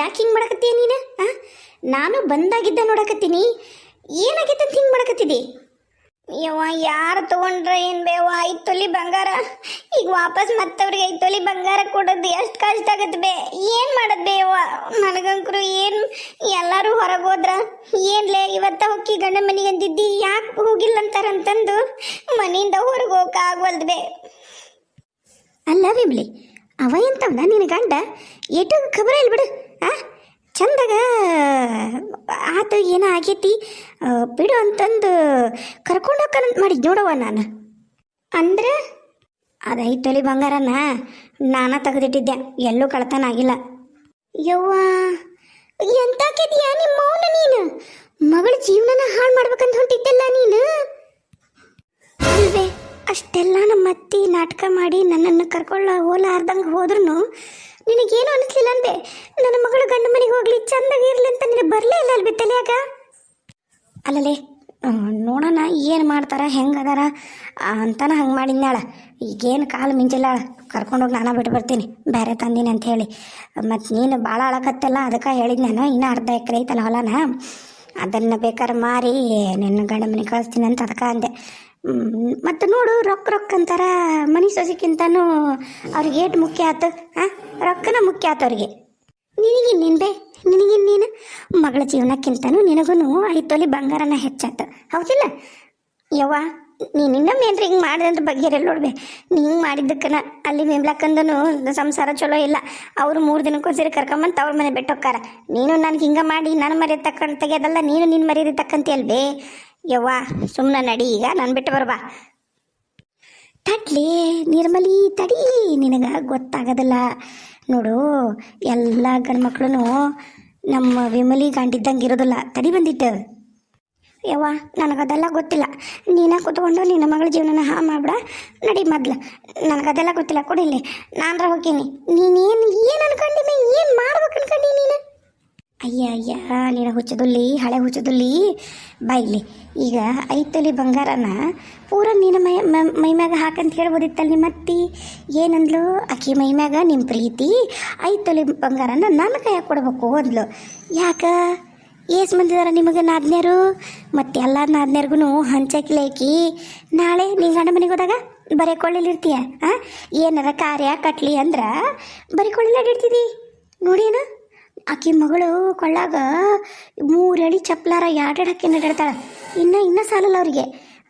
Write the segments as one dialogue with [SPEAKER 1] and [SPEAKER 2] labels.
[SPEAKER 1] ಯಾಕೆ ಹಿಂಗೆ ಮಾಡಕತ್ತೀಯ ನೀನು ಹಾಂ ನಾನು ಬಂದಾಗಿದ್ದ ನೋಡಕತ್ತೀನಿ. ಏನಾಗಿತ್ತು ಅಂತ ಹಿಂಗೆ ಮಾಡಕತ್ತಿದಿ? ಯವ್ವ, ಯಾರು ತಗೊಂಡ್ರೆ ಏನು ಬೇವ ಐದು ತೊಲಿ ಬಂಗಾರ. ಈಗ ವಾಪಸ್ ಮತ್ತವ್ರಿಗೆ ಐದು ತೊಲಿ ಬಂಗಾರ ಕೊಡೋದು ಎಷ್ಟು ಕಷ್ಟ ಆಗತ್ತೆ ಬೇ. ಏನು ಮಾಡೋದು ಬೇವ ನನಗಂಕರು ಏನು ಎಲ್ಲರೂ ಹೊರಗೆ ಹೋದ್ರ? ಏನ್ಲೇ ಇವತ್ತ ಹೊಕ್ಕಿ ಗಂಡ ಮನೆಗೆ ಅಂದಿದ್ದಿ, ಯಾಕೆ ಹೋಗಿಲ್ಲ ಅಂತಾರಂತಂದು ಮನೆಯಿಂದ ಹೊರಗೆ ಹೋಗಕ್ಕೆ ಆಗವಲ್ದು ಬೇ. ಅಲ್ಲ ವಿಮ್ಲಿ, ಅವ ಎಂತವ್ನ ನಿನ್ನ ಗಂಡ? ಏಟು ಖಬರ ಇಲ್ಲ ಬಿಡು. ಚಂದಾಗ, ಆತ ಏನೋ ಆಗೈತಿ. ಬಿಡು ಅಂತಂದು ಕರ್ಕೊಂಡು ಹೋಗ್ಕನಂತ ಮಾಡಿದ್ ನೋಡವ್ವ ನಾನು. ಅಂದ್ರೆ, ಅದು ಬಂಗಾರನ ನಾನ ತೆಗೆದಿಟ್ಟಿದ್ದೆ. ಎಲ್ಲೂ ಕಳ್ತನ ಆಗಿಲ್ಲ. ಯವ್ವ ಎಂತಾಕಿದ್ಯಾ ನಿಮ್ಮ ಮೌನ ನೀನು? ಮಗಳ ಜೀವನನ ಹಾಳು ಮಾಡ್ಬೇಕಂತ ಹೊಂಟಿದ್ದಲ್ಲ ನೀನು? ಅಷ್ಟೆಲ್ಲ ನಮ್ಮ ಅತ್ತಿ ನಾಟಕ ಮಾಡಿ ನನ್ನನ್ನು ಕರ್ಕೊಳ್ಳ ಹೋಲಾರ್ದಂಗೆ ಹೋದ್ರೂ ನಿನಗೇನು ಅನಿಸ್ಲಿಲ್ಲ ಅಂದೆ ನನ್ನ ಮಗಳು ಗಂಡ ಮನೆಗೆ ಹೋಗ್ಲಿ ಚಂದಾಗಿರ್ಲಿ ಅಂತ ನಿನಗೆ ಬರಲೇ ಇಲ್ಲ ಅಲ್ಲಿ ತಲೆಯಾಗ? ಅಲ್ಲಲೇ ನೋಡೋಣ ಏನು ಮಾಡ್ತಾರ, ಹೆಂಗೆ ಅಂತಾನ ಹಂಗೆ ಮಾಡಿದ್ನಾಳ ಈಗೇನು ಕಾಲು ಮಿಂಚಿಲ್ಲ ಕರ್ಕೊಂಡೋಗಿ ನಾನು ಬಿಟ್ಟು ಬರ್ತೀನಿ ಬೇರೆ ತಂದೀನಿ ಅಂತ ಹೇಳಿ. ಮತ್ತು ನೀನು ಭಾಳ ಅಳಕತ್ತಲ್ಲ, ಅದಕ್ಕೆ ಹೇಳಿದ್ ನಾನು, ಇನ್ನೂ ಅರ್ಧ ಎಕರೆ ಐತಲ್ಲ ಹೊಲನ. ಅದನ್ನು ಬೇಕಾದ್ರೆ ಮಾರಿ ನಿನ್ನ ಗಂಡ ಮನೆ ಕಳಿಸ್ತೀನಿ ಅಂತ ಅದಕ್ಕೆ ಅಂದೆ. ಮತ್ತು ನೋಡು, ರೊಕ್ಕ ರೊಕ್ಕ ಅಂತಾರ, ಮನೆ ಸೊಸಿಕ್ಕಿಂತನೂ ಅವ್ರಿಗೆ ಏಟ್ ಮುಖ್ಯ ಆಯ್ತು ಹಾಂ ರೊಕ್ಕನ ಮುಖ್ಯ ಆತು ಅವ್ರಿಗೆ. ನಿನಗೆ ನಿನ್ಬೆ ನಿನಗೆ ನೀನು ಮಗಳ ಜೀವನಕ್ಕಿಂತನೂ ನಿನಗೂ ಐದು ತೊಲಿ ಬಂಗಾರನ ಹೆಚ್ಚಾತು. ಹೌದಿಲ್ಲ? ಯವ್ವ, ನೀನು ಇನ್ನೊಮ್ಮೆ ಏನ್ರಿ ಹಿಂಗೆ ಬಗ್ಗೆ ಬಗೆಹರಿಲ್ಲ ನೋಡ್ಬೆ ನೀ ಹಿಂಗೆ ಮಾಡಿದ್ದಕ್ಕನ ಅಲ್ಲಿ ಮೇಮ್ಲಾಕಂದನು ಸಂಸಾರ ಚಲೋ ಇಲ್ಲ. ಅವರು ಮೂರು ದಿನಕ್ಕೊಂದ್ಸರಿ ಕರ್ಕೊಂಬಂದು ಅವ್ರ ಮನೆ ಬಿಟ್ಟು ಹೋಕ್ಕಾರ. ನೀನು ನನಗೆ ಹಿಂಗೆ ಮಾಡಿ ನನ್ನ ಮರಿ ತಕ್ಕಂತ ತೆಗೆಯೋದಲ್ಲ, ನೀನು ನಿನ್ನ ಮರಿ ತಕ್ಕಂತೀಯಲ್ಬೇ ಯವ್ವ ಸುಮ್ಮನೆ ನಡಿ, ಈಗ ನಾನು ಬಿಟ್ಟು ಬರ್ಬಾ ತಡ್ಲಿ, ನಿರ್ಮಲಿ, ತಡಿ, ನಿನಗೆ ಗೊತ್ತಾಗೋದಿಲ್ಲ. ನೋಡು, ಎಲ್ಲ ಗಂಡ್ಮಕ್ಳು ನಮ್ಮ ವಿಮಲಿ ಗಂಡಿದ್ದಂಗೆ ಇರೋದಿಲ್ಲ. ತಡಿ ಬಂದಿಟ್ಟು. ಯವ್ವ, ನನಗದೆಲ್ಲ ಗೊತ್ತಿಲ್ಲ. ನೀನ ಕೂತ್ಕೊಂಡು ನಿನ್ನ ಮಗಳ ಜೀವನನ ಹಾ ಮಾಡ್ಬಿಡ. ನಡಿ ಮೊದ್ಲು. ನನಗದೆಲ್ಲ ಗೊತ್ತಿಲ್ಲ. ಕೊಡಿಲ್ಲಿ ನಾನ್ರ ಹೋಗ್ತೀನಿ. ನೀನೇನು, ಏನು ಅನ್ಕೊಂಡಿನಿ ಏನು ಮಾಡ್ಬೇಕು ಅನ್ಕೊಂಡಿ ನೀನು? ಅಯ್ಯ ಅಯ್ಯ, ನೀನು ಹುಚ್ಚದಲ್ಲಿ, ಹಳೆ ಹುಚ್ಚದುಲ್ಲಿ. ಬಾಯ್ಲಿ ಈಗ ಐತಲಿ ತೊಲಿ ಬಂಗಾರನ ಪೂರ ನಿನ್ನ ಮೈ ಮೈಮ್ಯಾಗ ಹಾಕಂತ ಹೇಳ್ಬೋದಿತ್ತಲ್ಲ ನಿಮ್ಮ ಅತ್ತಿ ಏನಂದ್ಲು ಆಕಿ ಮೈಮ್ಯಾಗ ನಿಮ್ಮ ಪ್ರೀತಿ, ಐತಲಿ ತೊಲಿ ಬಂಗಾರನ ನನ್ನ ಕೈಯಾಗ ಕೊಡ್ಬೇಕು ಅಂದ್ಲು. ಯಾಕ? ಏಸ್ ಮಂದಿದಾರ ನಿಮಗೆ ನಾದ್ನ್ಯಾರು? ಮತ್ತೆ ಎಲ್ಲ ನಾದ್ನ್ಯಾರ್ಗು ಹಂಚಕ್ಲೇಕಿ ನಾಳೆ ನೀ ಗಂಡ ಮನೆಗೆ ಹೋದಾಗ ಬರೀ ಕೊಳ್ಳಿಲಿರ್ತೀಯ ಆ? ಏನಾರ ಕಾರ್ಯ ಕಟ್ಲಿ ಅಂದ್ರೆ ಬರೀ ಕೊಳ್ಳಿಲಾಗ ನೋಡಿ ನೋಡೇನು? ಆಕಿ ಮಗಳು ಕೊಳ್ಳಾಗ ಮೂರಡಿ ಚಪ್ಲಾರ ಎರಡೆರಡು ಹಾಕಿ ನಡಿರ್ತಾಳ ಇನ್ನೂ ಇನ್ನೂ ಸಾಲಲ್ಲ ಅವರಿಗೆ.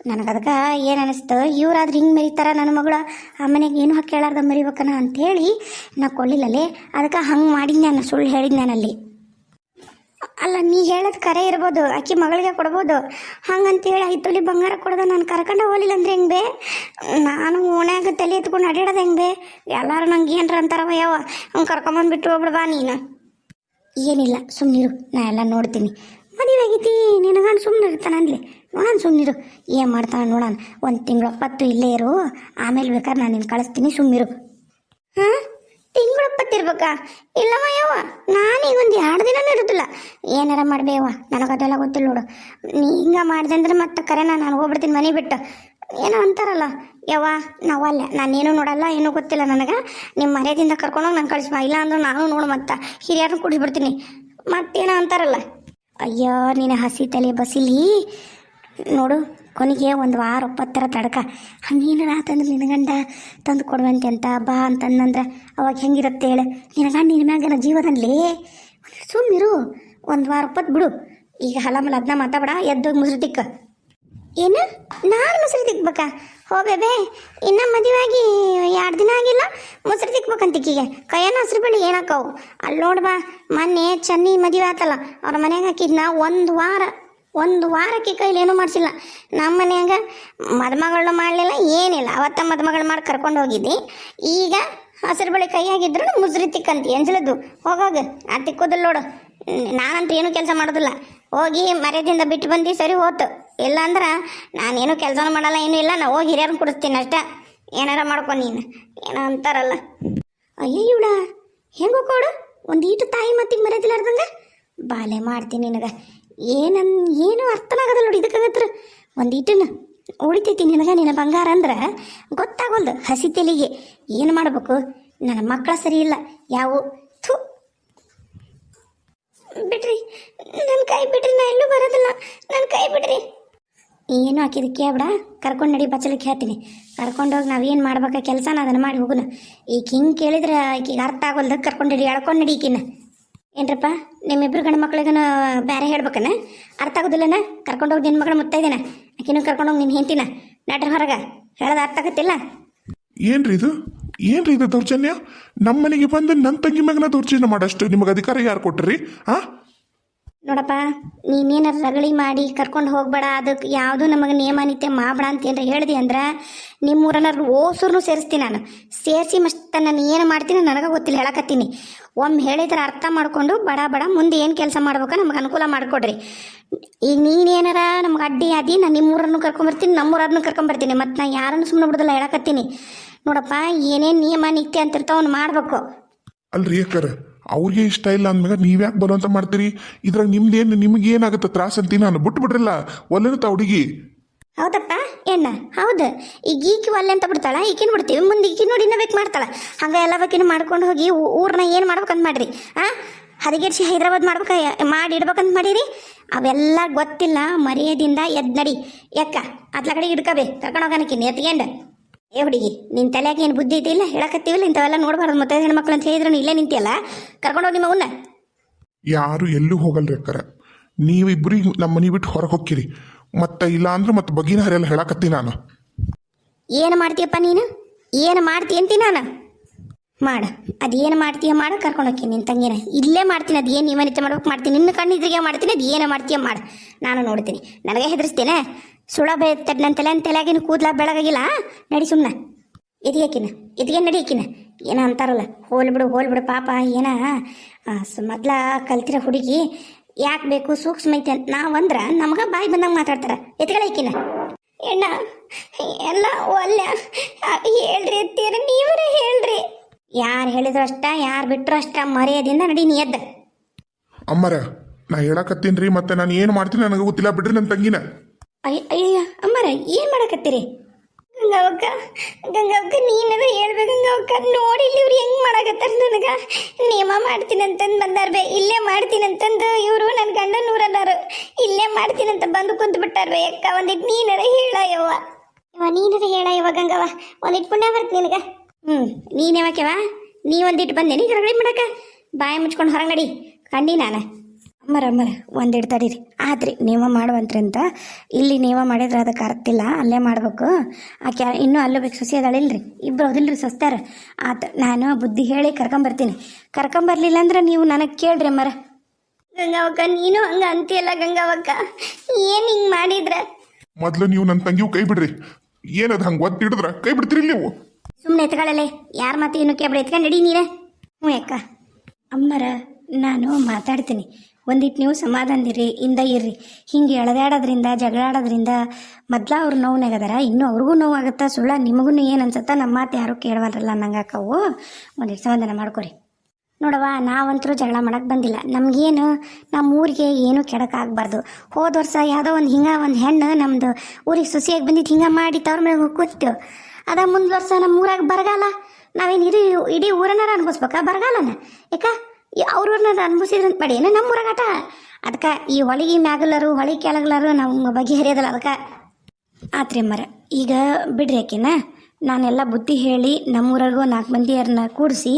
[SPEAKER 1] ನನಗೆ ಅದಕ್ಕೆ ಏನು ಅನಿಸ್ತು? ಇವ್ರಾದ್ರೆ ಹಿಂಗೆ ಮೆರಿತಾರ ನನ್ನ ಮಗಳು? ಆ ಮನೆಗೆ ಏನು ಹಾಕಿ ಹೇಳಾರ್ದ ಮರಿಬೇಕನ ಅಂಥೇಳಿ ನಾ ಕೊಳ್ಳಿಲ್ಲಲ್ಲೇ ಅದಕ್ಕೆ ಹಂಗೆ ಮಾಡಿದ್ದೆ ನಾನು ಸುಳ್ಳು ಹೇಳಿದ್ದೆ ನಾನಲ್ಲಿ. ಅಲ್ಲ, ನೀ ಹೇಳೋದು ಕರೆ ಇರ್ಬೋದು, ಆಕಿ ಮಗಳಿಗೆ ಕೊಡ್ಬೋದು. ಹಂಗಂತೇಳಿ ಐದು ತೊಲಿ ಬಂಗಾರ ಕೊಡ್ದ ನಾನು ಕರ್ಕೊಂಡು ಹೋಗಲಿಲ್ಲ ಅಂದ್ರೆ ಹೆಂಗೆ ಬೇ ನಾನು ಓಣ್ಯಾಗ ತಲೆ ಎತ್ಕೊಂಡು ಅಡ್ಯಾಡೋದು ಹೆಂಗೆ ಬೇ ಎಲ್ಲರೂ ನಂಗೆ ಏನರ ಅಂತಾರವ ಯಾವ? ಹಂಗೆ ಕರ್ಕೊಂಬಂದ್ಬಿಟ್ಟು ಹೋಗ್ಬಿಡ್ಬಾ ನೀನು. ಏನಿಲ್ಲ ಸುಮ್ಮನಿರು ನಾ ಎಲ್ಲ ನೋಡ್ತೀನಿ. ಮದುವೆ ಆಗೈತಿ ನಿನಗಂಡು ಸುಮ್ಮನೆ ಇರ್ತಾನ ಅನ್ಲಿ ನೋಡೋಣ ಸುಮ್ಮನಿರು ಏನು ಮಾಡ್ತಾನೆ ನೋಡೋಣ. ಒಂದು ತಿಂಗಳು ಒಪ್ಪತ್ತು ಇಲ್ಲೇ ಇರು. ಆಮೇಲೆ ಬೇಕಾದ್ರೆ ನಾನು ನಿನ್ನ ಕಳಿಸ್ತೀನಿ ಸುಮ್ಮನಿರು ಹಾಂ? ತಿಂಗಳೊಪ್ಪತ್ತಿರ್ಬೇಕಾ ಇಲ್ಲವ ಯಾವ ನಾನೀಗ ಒಂದು ಎರಡು ದಿನನೂ ಇರೋದಿಲ್ಲ. ಏನಾರ ಮಾಡ್ಬೇವ ನನಗದೆಲ್ಲ ಗೊತ್ತಿಲ್ಲ ನೋಡು. ನೀ ಹಿಂಗೆ ಮಾಡಿದೆ ಅಂದ್ರೆ ಮತ್ತೆ ಕರೆ ನಾನು ಹೋಗ್ಬಿಡ್ತೀನಿ ಮನೆ ಬಿಟ್ಟು. ಏನೋ ಅಂತಾರಲ್ಲ. ಯವ್ವ ನಾವಲ್ಲ ನಾನೇನು ನೋಡಲ್ಲ, ಏನೂ ಗೊತ್ತಿಲ್ಲ ನನಗೆ. ನಿಮ್ಮ ಮರ್ಯಾದಿಂದ ಕರ್ಕೊಂಡೋಗಿ ನಾನು ಕಳಿಸ್ಬಾ ಇಲ್ಲ ಅಂದ್ರೆ ನಾನು ನೋಡು ಮತ್ತೆ. ಹಿರಿಯರನ್ನ ಕುಡಿಸ್ಬಿಡ್ತೀನಿ ಮತ್ತೇನೋ ಅಂತಾರಲ್ಲ? ಅಯ್ಯೋ ನೀನು ಹಸಿ ತಲೆ ಬಸಿಲಿ. ನೋಡು, ಕೊನೆಗೆ ಒಂದು ವಾರ ಒಪ್ಪತ್ತರ ತಡಕ. ಹಂಗೇನಾರ ಆತಂದ್ರೆ ನಿನ್ನ ಗಂಡ ತಂದು ಕೊಡುವಂತೆ ಅಂತ ಬಾ ಅಂತಂದಂದ್ರೆ ಅವಾಗ ಹೆಂಗಿರುತ್ತೆ ಹೇಳು. ನಿನ್ನ ಗಂಡ ನಿನ್ನ ಮ್ಯಾಗ ಜೀವದಲ್ಲಿ ಸುಮ್ಮಿರು ಒಂದು ವಾರ ಒಪ್ಪತ್ತು ಬಿಡು. ಈಗ ಹಲಮಲ ಅದನ್ನ ಮಾತಾಡ ಎದ್ದೋಗಿ ತಿಕ್ಕ ಏನು? ನಾನು ಮೊಸರು ತಿಕ್ಬೇಕಾ? ಹೋಬೇಬೇ ಇನ್ನ ಮದುವೆಯಾಗಿ ಎರಡು ದಿನ ಆಗಿಲ್ಲ, ಮೊಸರು ತಿಕ್ಬೇಕಂತಿಕ್ಕಿಗೆ ಕೈಯನ ಹಸ್ರು ಬಳಿ ಏನಾಕವು ಅಲ್ಲಿ ನೋಡ್ಬಾ ಮೊನ್ನೆ ಚೆನ್ನಿ ಮದುವೆ ಆತಲ್ಲ, ಅವ್ರ ಮನೆಗೆ ನಾ ಒಂದು ವಾರ, ಒಂದು ವಾರಕ್ಕೆ ಕೈಲಿ ಏನೂ ಮಾಡಿಸಿಲ್ಲ. ನಮ್ಮ ಮನ್ಯಾಗ ಮದುಮಗಳು ಮಾಡಲಿಲ್ಲ, ಏನಿಲ್ಲ. ಅವತ್ತ ಮದುಮಗಳು ಮಾಡಿ ಕರ್ಕೊಂಡು ಹೋಗಿದ್ದಿ. ಈಗ ಹಸಿರು ಬಳಿ ಕೈಯಾಗಿದ್ರು ಮುಸ್ರಿ ತಿಕ್ಕಂತಿ, ಎಂಜಲದ್ದು. ಹೋಗೋಗ ಆ ತಿಕ್ಕೋದಿಲ್ಲ ನೋಡು. ನಾನಂತೂ ಏನೂ ಕೆಲಸ ಮಾಡೋದಿಲ್ಲ. ಹೋಗಿ ಮರ್ಯಾದಿಂದ ಬಿಟ್ಟು ಬಂದು, ಸರಿ ಹೋತು. ಇಲ್ಲ ಅಂದ್ರೆ ನಾನೇನು ಕೆಲಸನೂ ಮಾಡಲ್ಲ, ಏನೂ ಇಲ್ಲ ನಾವು ಹೋಗಿ ಹಿರಿಯರನ್ನ ಕುಡಿಸ್ತೀನಿ ಅಷ್ಟೇ. ಏನಾರ ಮಾಡ್ಕೊ ನೀನು. ಏನೋ ಅಂತಾರಲ್ಲ. ಅಯ್ಯೋ ಇವಳ ಹೆಂಗೋ ಕೊಡು. ಒಂದು ತಾಯಿ ಮತ್ತಿಗೆ ಮರೆದಿಲ್ಲಾರ್ದಂಗೆ ಬಾಲೆ ಮಾಡ್ತೀನಿ ನಿನಗೆ. ಏನನ್, ಏನು ಅರ್ಥನಾಗದಲ್ಲ ನೋಡಿ ಇದಕ್ಕಾಗತ್ರ ಒಂದು ಉಳಿತೈತಿ ನಿನಗೆ, ನಿನ್ನ ಬಂಗಾರ ಅಂದ್ರೆ ಗೊತ್ತಾಗೋಲ್ದು ಹಸಿ ತೆಲಿಗೆ. ಏನು ಮಾಡಬೇಕು? ನನ್ನ ಮಕ್ಕಳ ಸರಿ ಇಲ್ಲ. ಯಾವ? ಥು. ಬಿಡ್ರಿ. ನನ್ನ ಕೈ ಬಿಡ್ರಿ, ನಾ ಎಲ್ಲೂ ಬರೋದಿಲ್ಲ. ನನ್ನ ಕೈ ಬಿಡ್ರಿ. ಏನು ಹಾಕಿದ್ದು ಕೇಳ್ಬಿಡ. ಕರ್ಕೊಂಡು ನಡಿ ಬಚ್ಚಲಿಕ್ಕೆ ಹೇಳ್ತೀನಿ. ಕರ್ಕೊಂಡೋಗಿ ನಾವೇನು ಕೆಲಸ ಕೆಲಸನ ಅದನ್ನು ಮಾಡಿ ಹೋಗುನ. ಈಗ ಹಿಂಗೆ ಕೇಳಿದ್ರೆ ಈಗೀಗ ಅರ್ಥ ಆಗೋಲ್ದ. ಕರ್ಕೊಂಡು ನಡಿ, ಎಳ್ಕೊಂಡು ನಡಿ ಈಕಿನ. ಏನ್ರಪ್ಪ, ನಿಮ್ಮಿಬ್ರು ಗಂಡು ಮಕ್ಳಿಗನ ಬೇರೆ ಹೇಳ್ಬೇಕನ? ಅರ್ಥ ಆಗೋದಿಲ್ಲನ? ಕರ್ಕೊಂಡೋಗಿ ನಿನ್ನ ಮಗಳ ಮುತ್ತೈದೇನ ಆಕಿನೂ ಕರ್ಕೊಂಡೋಗಿ ನಿನ್ನ ಹೆಂಡ್ತಿನ? ನಟ್ರ ಹೊರಗೆ. ಹೇಳೋದು ಅರ್ಥ ಆಗತ್ತಿಲ್ಲ?
[SPEAKER 2] ಏನ್ರಿ ಇದು? ಏನ್ರಿ ಇದು ದೌರ್ಜನ್ಯ? ನಮ್ಮ ಮನೆಗೆ ಬಂದು ನನ್ನ ತಂಗಿ ಮಗನ ದೌರ್ಜನ್ಯ ಮಾಡಷ್ಟು. ನಿಮಗೆ ಅಧಿಕಾರ ಯಾರು ಕೊಟ್ಟ್ರಿ ಆ?
[SPEAKER 1] ನೋಡಪ್ಪ, ನೀನೇನಾರ ರಗಳಿ ಮಾಡಿ ಕರ್ಕೊಂಡು ಹೋಗ್ಬೇಡ. ಅದಕ್ಕೆ ಯಾವುದು ನಮಗೆ ನಿಯಮ ನಿತ್ಯ ಮಾಡಬೇಡ ಅಂತ ಏನಾರ ಹೇಳಿದೆ ಅಂದ್ರೆ ನಿಮ್ಮೂರನ್ನ ಓಸೂರ್ನು ಸೇರಿಸ್ತೀನಿ ನಾನು. ಸೇರಿಸಿ ಮಸ್ತ ನಾನು ಏನು ಮಾಡ್ತೀನಿ ನನಗೆ ಗೊತ್ತಿಲ್ಲ, ಹೇಳಕತ್ತೀನಿ. ಒಮ್ಮೆ ಹೇಳಿದ್ರೆ ಅರ್ಥ ಮಾಡಿಕೊಂಡು ಬಡ ಬಡ ಮುಂದೆ ಏನು ಕೆಲಸ ಮಾಡ್ಬೇಕು ನಮಗೆ ಅನುಕೂಲ ಮಾಡಿಕೊಡ್ರಿ. ಈಗ ನೀನೇನಾರ ನಮ್ಗೆ ಅಡ್ಡಿ ಆದಿ ನಾನು ನಿಮ್ಮೂರನ್ನು ಕರ್ಕೊಂಬರ್ತೀನಿ ನಮ್ಮೂರನ್ನು ಕರ್ಕೊಂಬರ್ತೀನಿ ಮತ್ತು ನಾನು ಯಾರನ್ನು ಸುಮ್ಮನೆ ಬಿಡೋದಿಲ್ಲ, ಹೇಳಕತ್ತೀನಿ. ನೋಡಪ್ಪ, ಏನೇನು ನಿಯಮ ನಿತ್ಯ ಅಂತಿರ್ತಾವ ಅವ್ನು ಮಾಡಬೇಕು.
[SPEAKER 2] ಅಲ್ರಿ ಯಾಕರ ಅವ್ರಿಗೆ ಇಷ್ಟ ಇಲ್ಲ ಅಂದ್ಮ್ಯಾಗ ನೀವ್ಯಾಕೆ ಬಲವಂತ ಮಾಡ್ತೀರಿ? ಇದ್ರಾಗ ನಿಮ್ದೇನು ನಿಮ್ಗೆ ಏನಾಗುತ್ತೆ ತ್ರಾಸ ಅಂತ ನಾನು ಬಿಟ್ಟು ಬಿಡ್ರಲ್ಲ ಒಲ್ಲೆನತ್ತ ಹುಡುಗಿ.
[SPEAKER 1] ಹೌದಪ್ಪ ಎಣ್ಣ ಹೌದು. ಈಗ ಈಕಿ ಒಲ್ಲೆ ಅಂತ ಬಿಡ್ತಾಳ, ಈಕಿನ ಬಿಡ್ತೀವಿ. ಮುಂದೆ ಈಕಿ ನೋಡಿ ಬೇಕು ಮಾಡ್ತಾಳ. ಹಂಗ ಎಲ್ಲ ಬೇಕಿನ ಮಾಡ್ಕೊಂಡು ಹೋಗಿ ಊರ್ನ ಏನು ಮಾಡ್ಬೇಕಂತ ಮಾಡ್ರಿ? ಆ? ಹದಗೆಡ್ಸಿ ಹೈದ್ರಾಬಾದ್ ಮಾಡ್ಬೇಕ, ಮಾಡಿ ಇಡ್ಬೇಕಂತ ಮಾಡಿರಿ? ಅವೆಲ್ಲ ಗೊತ್ತಿಲ್ಲ, ಮರ್ಯಾದಿಂದ ಎದ್ ನಡಿ ಯಾಕ ಅತ್ಲ ಕಡೆ ಹಿಡ್ಕಬೇ ಕರ್ಕೊಂಡೋಗನಕಿನ್ ಎತ್ಕೊಂಡ ಏ ಹುಡುಗಿ ನಿನ್ನ ತಲೆಯಾಗ ಏನು ಬುದ್ಧಿ ಐತಿಲ್ಲ ಹೇಳಕತ್ತೀವಿಲ್ಲ ಇಂಥವೆಲ್ಲ ನೋಡಬಾರ್ದು. ಮತ್ತೆ ಹೆಣ್ಮಕ್ಳು ಅಂತ ಹೇಳಿದ್ರು ಇಲ್ಲೇ ನಿಂತಿಯಲ್ಲ? ಕರ್ಕೊಂಡೋಗಿ ನಿಮ್ಮ ಅವನ್ನ
[SPEAKER 2] ಯಾರು ಎಲ್ಲೂ ಹೋಗಲ್ರಿ ಅಕ್ಕರ. ನೀವಿಬ್ರಿಗೆ ನಮ್ಮ ಮನೆ ಬಿಟ್ಟು ಹೊರಗೆ ಹೋಗ್ಕಿರಿ ಮತ್ತೆ ಇಲ್ಲ ಅಂದ್ರೆ ಮತ್ತೆ ಬಗಿನ ಹರಿಯಲ್ಲ ಹೇಳಕತ್ತೀನಿ ನಾನು.
[SPEAKER 1] ಏನು ಮಾಡ್ತೀಯಪ್ಪ ನೀನು? ಏನು ಮಾಡ್ತಿ ಅಂತೀನಿ ನಾನು? ಮಾಡ. ಅದೇನು ಮಾಡ್ತೀಯ ಮಾಡ ಕರ್ಕೊಂಡು ಹೋಗ್ತೀನಿ ನಿನ್ನ ತಂಗಿನ. ಇಲ್ಲೇ ಮಾಡ್ತೀನಿ ಅದು ಏನು ಮಾಡ್ಬೇಕು ಮಾಡ್ತೀನಿ. ನಿನ್ನ ಕಣ್ಣಿದ್ರಿಗೆ ಮಾಡ್ತೀನಿ ಅದು ಏನು ಮಾಡ್ತೀಯ ಮಾಡ. ನಾನು ನೋಡ್ತೀನಿ. ನನಗೆ ಹೆದರ್ಸ್ತೇನೆ ಸುಳ ಬೆಳೆತಡ್ ನನ್ನ ತಲೆ ತಲೆಗಿನ ಕೂದ್ಲ ಬೆಳಗಾಗಿಲ್ಲ. ನಡಿ ಸುಮ್ಮನೆ ಎದಿಯಾಕಿನ ಎದಿಗೆ ನಡಿಯಕಿನ ಏನ ಅಂತಾರಲ್ಲ? ಹೋಲ್ ಬಿಡು ಹೋಲ್ ಬಿಡು, ಪಾಪ, ಏನ? ಮೊದ್ಲ ಕಲ್ತಿರೋ ಹುಡುಗಿ ಯಾಕೆ ಬೇಕು, ಸೂಕ್ಷ್ಮ ಐತೆ ಅಂತ ನಾವಂದ್ರ ನಮ್ಗೆ ಬಾಯಿ ಬಂದಂಗೆ ಮಾತಾಡ್ತಾರೆ. ಎತ್ಗಳೈಕಿನ ಎಣ್ಣ, ಎಲ್ಲ ಒಲ್ಲ ಹೇಳ್ರಿ ಎತ್ತೀರ ನೀವರೇ ಹೇಳ್ರಿ. ಯಾರು ಹೇಳಿದ್ರು ಅಷ್ಟ, ಯಾರು ಬಿಟ್ಟರು ಅಷ್ಟ ಮರ್ಯಾದಿಂದ ನಡಿ, ನೀ ಎದ್ದ.
[SPEAKER 2] ಅಮ್ಮರ, ನಾ ಹೇಳಕತ್ತೀನಿ ರೀ ಮತ್ತೆ ನಾನು ಏನು ಮಾಡ್ತೀನಿ ನನಗೆ ಗೊತ್ತಿಲ್ಲ. ಬಿಡ್ರಿ ನನ್ನ ತಂಗಿನ.
[SPEAKER 1] ಅಯ್ಯ ಅಯ್ಯ ಅಮ್ಮರ, ಏನು ಮಾಡಕತ್ತೀರಿ? ಗಂಗಾವಕ್ಕ ಗಂಗಾವಕ್ಕ, ನೀನದ ಹೇಳ್ಬೇಕು, ಗಂಗಾವಕ್ಕ. ನೋಡಿ ಇಲ್ಲಿ ಇವ್ರು ಹೆಂಗ್ ಮಾಡಕತ್ತಾರ ನನಗ. ನೇಮ ಮಾಡ್ತೀನಿ ಅಂತಂದು ಬಂದಾರ ಬೇ, ಇಲ್ಲೇ ಮಾಡ್ತೀನಿ ಅಂತಂದು ಇವರು ನನ್ನ ಗಂಡ ನೂರನ್ನಾರು. ಇಲ್ಲೇ ಮಾಡ್ತೀನಿ ಅಂತ ಬಂದು ಕುಂತು ಬಿಟ್ಟಾರ ಬೇ, ಅಕ್ಕ ಒಂದಿಟ್ಟು ನೀನರ ಹೇಳ ಯವ್ವ ಯವ್ವ ನೀನರ ಹೇಳ ಯವ್ವ ಗಂಗವ್ವ. ಒಂದಿಟ್ಟು ಪುಣ್ಯ ಬರ್ತ ನಿನಗ. ಹ್ಞೂ ನೀನ್ ಯಾವಾಕ್ಯವ ನೀ ಒಂದಿಟ್ಟು ಬಂದೇನಿ ಹೊರಗಡೆ ಮಾಡಕ ಬಾಯಿ ಮುಚ್ಕೊಂಡು ಹೊರಗಡಿ ಕಂಡಿ ನಾನು. ಅಮ್ಮರ ಮರ ಒಂದೆಡೆ ತಡೀರಿ. ಆದ್ರಿ ನೀವ ಮಾಡುವಂತ್ರಿ ಅಂತ ಇಲ್ಲಿ ನೀವ ಮಾಡಿದ್ರೆ ಅದಕ್ಕೆ ಅರ್ತಿಲ್ಲ ಅಲ್ಲೇ ಮಾಡ್ಬೇಕು. ಆಕೆ ಇನ್ನೂ ಅಲ್ಲೂ ಬೇಕು ಸೊಸಿ ಅದಾಳಿಲ್ರಿ ಇಬ್ರು ಅದಿಲ್ರಿ ಸಸ್ತಾರ ಆತ ನಾನು ಬುದ್ಧಿ ಹೇಳಿ ಕರ್ಕೊಂಬರ್ತೀನಿ. ಕರ್ಕೊಂಬರ್ಲಿಲ್ಲ ಅಂದ್ರೆ ನೀವು ನನಗೆ ಕೇಳ್ರಿ ಮರ. ಗಂಗಾವಕ್ಕ ನೀನು ಹಂಗ ಅಂತೀಯಲ್ಲ ಗಂಗಾವಕ್ಕ? ಏನು ಹಿಂಗ್ ಮಾಡಿದ್ರೆ?
[SPEAKER 2] ಮೊದಲು ನೀವು ನನ್ನ ತಂಗಿಯು ಕೈ ಬಿಡ್ರಿ. ಏನದು ಹಂಗ ಒತ್ತಿ ಹಿಡಿದ್ರ? ಕೈ ಬಿಡ್ತೀರಿ ನೀವು?
[SPEAKER 1] ಸುಮ್ಮನೆ ಎತ್ಕೊಳ್ಳಲೆ. ಯಾರ ಮಾತು ಏನು ಕೇಬಿಡ ಎತ್ಕೊಂಡು ಹಿಡಿ ನೀನೆ. ಹ್ಞೂ ಅಕ್ಕ. ಅಮ್ಮರ ನಾನು ಮಾತಾಡ್ತೀನಿ. ಒಂದಿಟ್ಟು ನೀವು ಸಮಾಧಾನದಿರಿ ಹಿಂದೆ ಇರ್ರಿ. ಹಿಂಗೆ ಎಳೆದಾಡೋದ್ರಿಂದ, ಜಗಳಾಡೋದ್ರಿಂದ ಮೊದ್ಲ ಅವ್ರು ನೋವ್ನಾಗದಾರ, ಇನ್ನೂ ಅವ್ರಿಗೂ ನೋವಾಗುತ್ತಾ? ಸುಳ್ಳ ನಿಮಗೂ ಏನು ಅನ್ಸುತ್ತಾ? ನಮ್ಮ ಮಾತು ಯಾರೂ ಕೇಳವಲ್ರಲ್ಲ ನಂಗೆ ಅಕ್ಕವು ಒಂದಿಟ್ಟು ಸಮಾಧಾನ ಮಾಡ್ಕೊರಿ. ನೋಡವ್ವ, ನಾವಂತರೂ ಜಗಳ ಮಾಡಕ್ಕೆ ಬಂದಿಲ್ಲ. ನಮಗೇನು ನಮ್ಮ ಊರಿಗೆ ಏನೂ ಕೆಡಕಾಗಬಾರ್ದು ಹೋದ ವರ್ಷ ಯಾವುದೋ ಒಂದು ಹಿಂಗೆ, ಒಂದು ಹೆಣ್ಣು ನಮ್ಮದು ಊರಿಗೆ ಸುಸಿಯಾಗಿ ಬಂದಿತ್ತು ಹಿಂಗೆ ಮಾಡಿ ತವ್ರ ಮೇಲೆ ಕೂತು ಅದ ಮುಂದೆ ವರ್ಷ ನಮ್ಮ ಊರಾಗ ಬರಗಾಲ. ನಾವೇನು ಇಡೀ ಇಡೀ ಊರನ್ನಾರ ಅನ್ಭವಿಸ್ಬೇಕಾ? ಬರಗಾಲನ. ಯಾಕ ಅವ್ರವ್ರನ್ನ ಅನ್ಭವಿಸಿದ್ರಂತ ಮಾಡಿ. ಏನು ನಮ್ಮ ಊರಾಗಾಟ ಅದಕ್ಕೆ ಈ ಹೊಳಿಗೆ ಮ್ಯಾಗಲರು ಹೊಳಿ ಕೆಳಗಲರು ನಾವು ಬಗೆಹರಿಯೋದಲ್ಲ ಅದಕ್ಕೆ. ಆತ್ರಿ ಮರ ಈಗ ಬಿಡ್ರಿ ಆಕಿನ. ನಾನೆಲ್ಲ ಬುದ್ಧಿ ಹೇಳಿ ನಮ್ಮೂರಾಗೂ ನಾಲ್ಕು ಮಂದಿಯರನ್ನ ಕೂಡಿಸಿ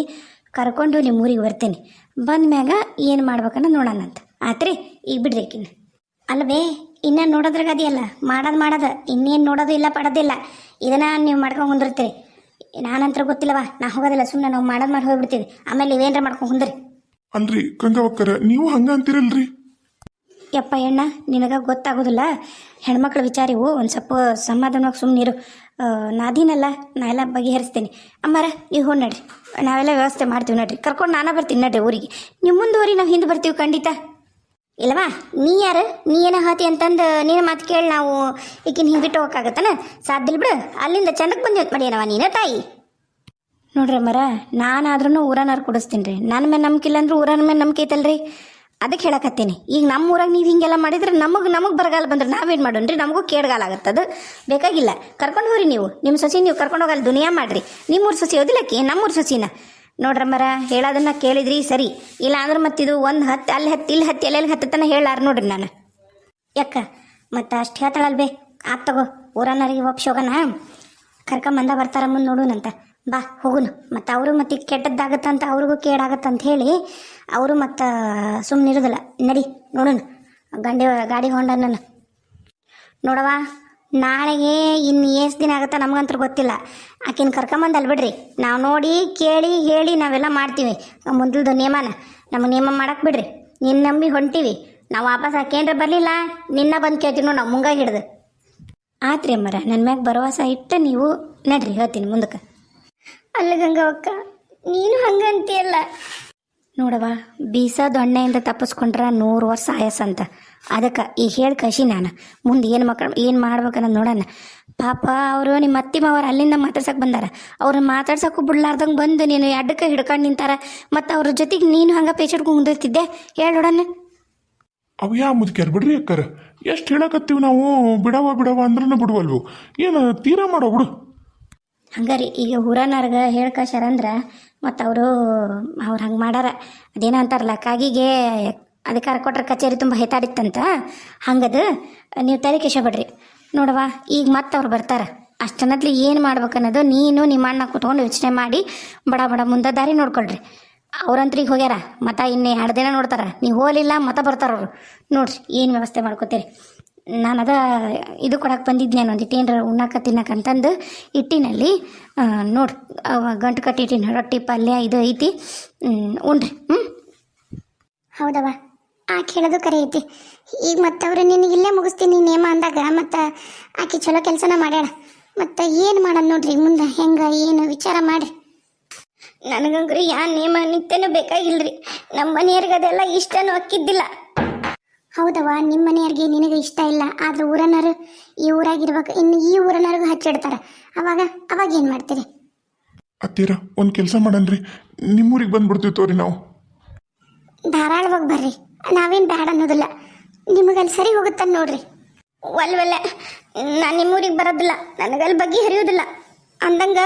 [SPEAKER 1] ಕರ್ಕೊಂಡು ನಿಮ್ಮ ಊರಿಗೆ ಬರ್ತೀನಿ. ಬಂದ ಮ್ಯಾಗ ಏನು ಮಾಡ್ಬೇಕನ್ನ ನೋಡೋಣಂತ ಆತ್ರಿ, ಈಗ ಬಿಡ್ರಿ ಆಕಿನ. ಅಲ್ವೇ ಇನ್ನ ನೋಡೋದ್ರಾಗ ಅದಿಯಲ್ಲ. ಮಾಡೋದು ಮಾಡೋದು. ಇನ್ನೇನು ನೋಡೋದು ಇಲ್ಲ ಪಡೋದಿಲ್ಲ ಇದನ್ನ ನೀವು ಮಾಡ್ಕೊಂಡು ಕುಂದಿರ್ತೀರಿ ನಾನಂತರ ಗೊತ್ತಿಲ್ಲವಾ? ನಾ ಹೋಗೋದಿಲ್ಲ. ಸುಮ್ಮನೆ ನಾವು ಮಾಡೋದು ಮಾಡಿ ಹೋಗ್ಬಿಡ್ತೀವಿ. ಆಮೇಲೆ ನೀವೇನ್ರ ಮಾಡ್ಕೊಂಡು ಕುಂದ್ರಿ.
[SPEAKER 2] ಅಲ್ರಿ ಗಂಗಾವಕ್ಕರ, ನೀವು ಹಂಗ ಅಂತೀರಲ್ರಿ?
[SPEAKER 1] ಯಪ್ಪ ಅಣ್ಣ, ನಿನಗೆ ಗೊತ್ತಾಗೋದಿಲ್ಲ. ಹೆಣ್ಮಕ್ಳ ವಿಚಾರಿವು ಒಂದು ಸ್ವಲ್ಪ ಸಮಾಧಾನವಾಗಿ ಸುಮ್ಮನಿರು ನಾದೀನಲ್ಲ, ನಾ ಎಲ್ಲ ಬಗೆಹರಿಸ್ತೀನಿ. ಅಮ್ಮಾರ, ನೀವು ಹೋ ನಡ್ರಿ. ನಾವೆಲ್ಲ ವ್ಯವಸ್ಥೆ ಮಾಡ್ತೀವಿ ನಡ್ರಿ. ಕರ್ಕೊಂಡು ನಾನೇ ಬರ್ತೀನಿ ನಡ್ರಿ ಊರಿಗೆ. ನಿಮ್ಮ ಮುಂದುವರಿ ನಾವು ಹಿಂದೆ ಬರ್ತೀವಿ ಖಂಡಿತ. ಇಲ್ಲವಾ, ನೀ ಯಾರು? ನೀ ಏನ ಹಾತಿ ಅಂತಂದು ನೀನು ಮಾತು ಕೇಳಿ ನಾವು. ಈಗಿನ ಹಿಂಗೆ ಬಿಟ್ಟು ಹೋಗಕ್ಕಾಗತ್ತನ? ಸಾಧ್ಯ ಬಿಡು. ಅಲ್ಲಿಂದ ಚಂದಕ್ಕೆ ಮಾಡಿ ಮಾಡ್ಯಾನವ ನೀನ, ತಾಯಿ. ನೋಡ್ರಿ ಮರ ನಾನಾದ್ರೂ ಊರನಾರು ಕೊಡಿಸ್ತೀನಿ ರೀ ನನ್ನ ಮೇಲೆ ನಂಬಿಕೆ ಇಲ್ಲ ಅಂದ್ರೆ ಊರನ ಮೇಲೆ ನಂಬಿಕೆ ಐತಲ್ರಿ? ಅದಕ್ಕೆ ಹೇಳಕತ್ತೀನಿ. ಈಗ ನಮ್ಮ ಊರಾಗ ನೀವು ಹಿಂಗೆಲ್ಲ ಮಾಡಿದ್ರೆ ನಮಗೆ ನಮಗೆ ಬರಗಾಲ ಬಂದ್ರೆ ನಾವೇನು ಮಾಡೋಣ್ರಿ? ನಮಗೂ ಕೇಡ್ಗಾಲ ಅದು ಬೇಕಾಗಿಲ್ಲ. ಕರ್ಕೊಂಡು ಹೋಗ್ರಿ ನೀವು. ನಿಮ್ಮ ಸಸಿ ನೀವು ಕರ್ಕೊಂಡು ಹೋಗಲ್ಲ ದುನಿಯಾ ಮಾಡ್ರಿ. ನಿಮ್ಮೂರು ಸಸಿ ಓದಿಲ್ಲಕ್ಕೆ ನಮ್ಮೂರು ಸೊಸಿನ. ನೋಡ್ರಮ್ಮರ ಹೇಳೋದನ್ನ ಕೇಳಿದ್ರಿ ಸರಿ. ಇಲ್ಲ ಅಂದ್ರೆ ಮತ್ತಿದು ಒಂದು ಹತ್ತು ಅಲ್ಲಿ ಹತ್ತು ಇಲ್ಲಿ ಹತ್ತು ಎಲ್ಲೆಲ್ಲಿ ಹತ್ತತನ ಹೇಳಾರ ನೋಡ್ರಿ ನಾನು. ಯಾಕ ಮತ್ತು ಅಷ್ಟು ಹೇಳ್ತಾಳಲ್ಬೇ ಆತ್ ತಗೋ. ಊರನ್ನರಿಗೆ ಒಪ್ಸಿ ಕರ್ಕೊಂಡ್ ಕರ್ಕೊಂಬಂದ ಬರ್ತಾರ ಮುಂದೆ ನೋಡುನಂತ. ಬಾ, ಹೋಗುನು. ಮತ್ತು ಅವರು ಮತ್ತೆ ಕೆಟ್ಟದ್ದಾಗತ್ತಂತ ಅವ್ರಿಗೂ ಕೇಡಾಗತ್ತಂತ ಹೇಳಿ ಅವರು ಮತ್ತು ಸುಮ್ಮನಿರೋದಿಲ್ಲ ನಡಿ, ನೋಡೋಣ. ಗಂಡಿ, ಗಾಡಿ ಹೊಂಡನ ನೋಡವ ನಾಳೆಗೆ ಇನ್ನು ಎಷ್ಟು ದಿನ ಆಗುತ್ತಾ ನಮಗಂತೂ ಗೊತ್ತಿಲ್ಲ. ಆಕಿನ ಕರ್ಕೊಂಬಂದು ಬಿಡ್ರಿ. ನಾವು ನೋಡಿ, ಕೇಳಿ, ಹೇಳಿ ನಾವೆಲ್ಲ ಮಾಡ್ತೀವಿ. ಮೊದಲದು ನಿಯಮನ. ನಮಗೆ ನಿಯಮ ಮಾಡಕ್ಕೆ ಬಿಡ್ರಿ. ನಿನ್ನ ನಂಬಿ ಹೊಂಟೀವಿ. ನಾವು ವಾಪಸ್ ಹಾಕೇನ್ರ ಬರಲಿಲ್ಲ, ನಿನ್ನ ಬಂದು ಕೇಳ್ತೀವಿ ನೋಡಿ ನಾವು ಮುಂಗಾಗಿ ಹಿಡ್ದು. ಆತ್ರಿ ಅಮ್ಮರ ನನ್ನ ಮ್ಯಾಗ ಭರವಸೆ ಇಟ್ಟು ನೀವು ನಡ್ರಿ, ಹೇಳ್ತೀನಿ ಮುಂದಕ್ಕೆ. ಅಲ್ಲ ಗಂಗವಕ್ಕ ನೀನು ಹಂಗಂತೀಯಲ್ಲ? ನೋಡವ ಬೀಸ ದೊಣ್ಣೆಯಿಂದ ತಪ್ಪಿಸ್ಕೊಂಡ್ರ ನೂರು ವರ್ಷ ಆಯಸ್ ಅಂತ. ಅದಕ್ಕೆ ಈಗ ಹೇಳಿ ಕಶಿ ನಾನು. ಮುಂದೆ ಏನು ಮಕ್ಕಳು ಏನು ಮಾಡ್ಬೇಕನ್ನೋದು ನೋಡೋಣ ಪಾಪ ಅವರು ನಿಮ್ಮ ಅತ್ತಿ ಮಾವರು ಅಲ್ಲಿಂದ ಮಾತಾಡ್ಸಕ್ಕೆ ಬಂದಾರ. ಅವ್ರನ್ನ ಮಾತಾಡ್ಸಕ್ಕೂ ಬಿಡ್ಲಾರ್ದಂಗೆ ಬಂದು ನೀನು ಎಡ್ಡಕ್ಕೆ ಹಿಡ್ಕೊಂಡು ನಿಂತಾರ. ಮತ್ತು ಅವ್ರ ಜೊತೆಗೆ ನೀನು ಹಂಗೆ ಪೇಶೆಂಟ್ ಕುಂದಿರ್ತಿದ್ದೆ? ಹೇಳಿ ನೋಡೋಣ
[SPEAKER 2] ಅವು ಯಾ ಮುದುಕ್ಯಾರ ಬಿಡ್ರಿ ಅಕ್ಕರ? ಎಷ್ಟು ಹೇಳಕತ್ತೀವಿ ನಾವು? ಬಿಡವ ಬಿಡವ ಅಂದ್ರೂ ಬಿಡುವಲ್ವು. ಏನು ತೀರಾ ಮಾಡೋ ಬಿಡು.
[SPEAKER 1] ಹಂಗಾರಿ ಈಗ ಹುರನರ್ಗ ಹೇಳ್ಕಶಾರ ಅಂದ್ರೆ, ಮತ್ತು ಅವರು, ಅವ್ರು ಹಂಗೆ ಮಾಡಾರ. ಅದೇನೋ ಅಂತಾರಲ್ಲ, ಕಾಗಿಗೆ ಅಧಿಕಾರ ಕೊಟ್ರೆ ಕಚೇರಿ ತುಂಬ ಹೆತಾಡಿತ್ತಂತ, ಹಂಗದು ನೀವು ತಲೆ ಕೆಶಬೇಡ್ರಿ ನೋಡವ್ವ, ಈಗ ಮತ್ತೆ ಅವ್ರು ಬರ್ತಾರೆ. ಅಷ್ಟನ್ನತ್ಲಿ ಏನು ಮಾಡ್ಬೇಕನ್ನೋದು ನೀನು ನಿಮ್ಮ ಅಣ್ಣ ಕುತ್ಕೊಂಡು ಯೋಚನೆ ಮಾಡಿ, ಬಡ ಬಡ ಮುಂದೆ ದಾರಿ ನೋಡ್ಕೊಳ್ರಿ. ಅವ್ರಂತ್ರಿಗೆ ಹೋಗ್ಯಾರ ಮತ ಇನ್ನು ಎರಡು ದಿನ ನೋಡ್ತಾರ. ನೀವು ಹೋಲಿಲ್ಲ ಮತ ಬರ್ತಾರ ಅವರು. ನೋಡ್ರಿ, ಏನು ವ್ಯವಸ್ಥೆ ಮಾಡ್ಕೋತೀರಿ. ನಾನು ಅದ ಇದು ಕೊಡಕ್ಕೆ ಬಂದಿದ್ದೆ ಒಂದಿಟ್ಟು ಏನರ ಉಣ್ಣಾಕ ತಿನ್ನಕ್ಕೆ ಅಂತಂದು ಇಟ್ಟಿನಲ್ಲಿ ನೋಡಿ ಗಂಟು ಕಟ್ಟಿ ಇಟ್ಟಿನಿ ರೊಟ್ಟಿ ಪಲ್ಯ ಇದು ಐತಿ. ಉಣ್ರಿ. ಹ್ಞೂ ಹೌದವ ಆಕೆ ಹೇಳೋದು ಕರೆ ಐತಿ. ಈಗ ಮತ್ತೆ ಅವ್ರು ನಿನಗೆ ಇಲ್ಲೇ ಮುಗಿಸ್ತೀನಿ ನೇಮ ಅಂದಾಗ ಮತ್ತು ಆಕೆ ಚಲೋ ಕೆಲಸನ ಮಾಡ್ಯಾಳ. ಮತ್ತು ಏನು ಮಾಡೋದು ನೋಡ್ರಿ ಮುಂದೆ? ಹೆಂಗೆ ಏನು ವಿಚಾರ ಮಾಡಿ ನನಗಂಗ್ರಿ ಯಾ ನೇಮ ನಿತ್ಯನೂ ಬೇಕಾಗಿಲ್ರಿ. ನಮ್ಮ ಮನೆಯವ್ರಿಗೆ ಅದೆಲ್ಲ ಇಷ್ಟನೂ ಅಕ್ಕಿದ್ದಿಲ್ಲ. ಹೌದವ್ವ ನಿಮ್ಮ ಮನೆಯವ್ರಿಗೆ ನಿನಗೆ ಇಷ್ಟ ಇಲ್ಲ ಆದ್ರೆ ಊರನರು ಈ ಊರಾಗಿರ್ಬೇಕು ಇನ್ನು ಈ ಊರನರಿಗೂ ಹಚ್ಚಿಡ್ತಾರ. ಅವಾಗ ಅವಾಗ ಏನು ಮಾಡ್ತೀರಿ?
[SPEAKER 2] ಅತ್ತೀರ ಒಂದು ಕೆಲಸ ಮಾಡನ್ರಿ. ನಿಮ್ಮೂರಿಗೆ ಬಂದ್ಬಿಡ್ತೀವಿ ತೋರಿ ನಾವು.
[SPEAKER 1] ಧಾರಾಳವಾಗಿ ಬರ್ರಿ. ನಾವೇನ್ ಬೇಡ ಅನ್ನೋದಿಲ್ಲ. ನಿಮಗಲ್ಲಿ ಸರಿ ಹೋಗುತ್ತ ನೋಡ್ರಿ. ಒಲ್ವಲ್ಲ ನಾನು ನಿಮ್ಮೂರಿಗೆ ಬರೋದಿಲ್ಲ. ನನಗಲ್ಲಿ ಬಗ್ಗೆ ಹರಿಯೋದಿಲ್ಲ. ಅಂದಂಗ